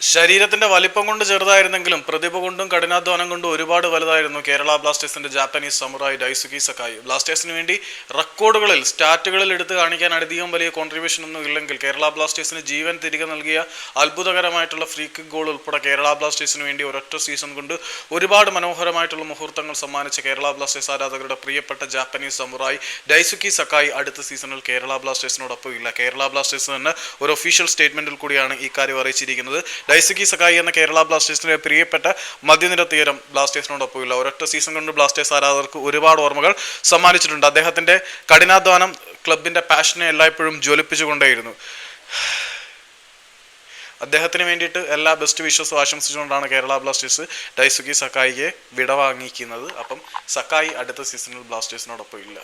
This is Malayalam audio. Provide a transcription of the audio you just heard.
ശരീരത്തിന്റെ വലിപ്പം കൊണ്ട് ചെറുതായിരുന്നെങ്കിലും പ്രതിഭ കൊണ്ടും കഠിനാധ്വാനം കൊണ്ടും ഒരുപാട് വലുതായിരുന്നു കേരള ബ്ലാസ്റ്റേഴ്സിന്റെ ജാപ്പനീസ് സമുറായി ഡൈസുക്കി സക്കായി ബ്ലാസ്റ്റേഴ്സിന് വേണ്ടി റെക്കോർഡുകളിൽ സ്റ്റാറ്റുകളിൽ എടുത്തു കാണിക്കാൻ അധികം വലിയ കോൺട്രിബ്യൂഷൻ ഒന്നും ഇല്ലെങ്കിൽ കേരള ബ്ലാസ്റ്റേഴ്സിന് ജീവൻ തിരികെ നൽകിയ അത്ഭുതകരമായിട്ടുള്ള ഫ്രീ കിക്ക് ഗോൾ ഉൾപ്പെടെ കേരള ബ്ലാസ്റ്റേഴ്സിന് വേണ്ടി ഒരൊറ്റ സീസൺ കൊണ്ട് ഒരുപാട് മനോഹരമായിട്ടുള്ള മുഹൂർത്തങ്ങൾ സമ്മാനിച്ച കേരള ബ്ലാസ്റ്റേഴ്സ് ആരാധകരുടെ പ്രിയപ്പെട്ട ജാപ്പനീസ് സമുറായി ഡൈസുക്കി സക്കായി അടുത്ത സീസണിൽ കേരള ബ്ലാസ്റ്റേഴ്സിനോടൊപ്പം ഇല്ല. കേരള ബ്ലാസ്റ്റേഴ്സ് തന്നെ ഒരു ഒഫീഷ്യൽ സ്റ്റേറ്റ്മെന്റിൽ കൂടിയാണ് ഈ കാര്യം അറിയിച്ചിരിക്കുന്നത്. ഡൈസുക്കി സഖായി എന്ന കേരള ബ്ലാസ്റ്റേഴ്സിന്റെ പ്രിയപ്പെട്ട മധ്യനിര തീരം ബ്ലാസ്റ്റേഴ്സിനോടൊപ്പമില്ല. ഒരൊറ്റ സീസൺ കൊണ്ട് ബ്ലാസ്റ്റേഴ്സ് ആരാധകർക്ക് ഒരുപാട് ഓർമ്മകൾ സമ്മാനിച്ചിട്ടുണ്ട്. അദ്ദേഹത്തിന്റെ കഠിനാധ്വാനം ക്ലബിന്റെ പാഷനെ എല്ലായ്പ്പോഴും ജ്വലിപ്പിച്ചുകൊണ്ടേയിരുന്നു. അദ്ദേഹത്തിന് വേണ്ടിയിട്ട് എല്ലാ ബെസ്റ്റ് വിശ്വസും ആശംസിച്ചുകൊണ്ടാണ് കേരള ബ്ലാസ്റ്റേഴ്സ് ഡൈസുക്കി സക്കായിയെ വിടവാങ്ങിക്കുന്നത്. അപ്പം സക്കായി അടുത്ത സീസണിൽ ബ്ലാസ്റ്റേഴ്സിനോടൊപ്പം ഇല്ല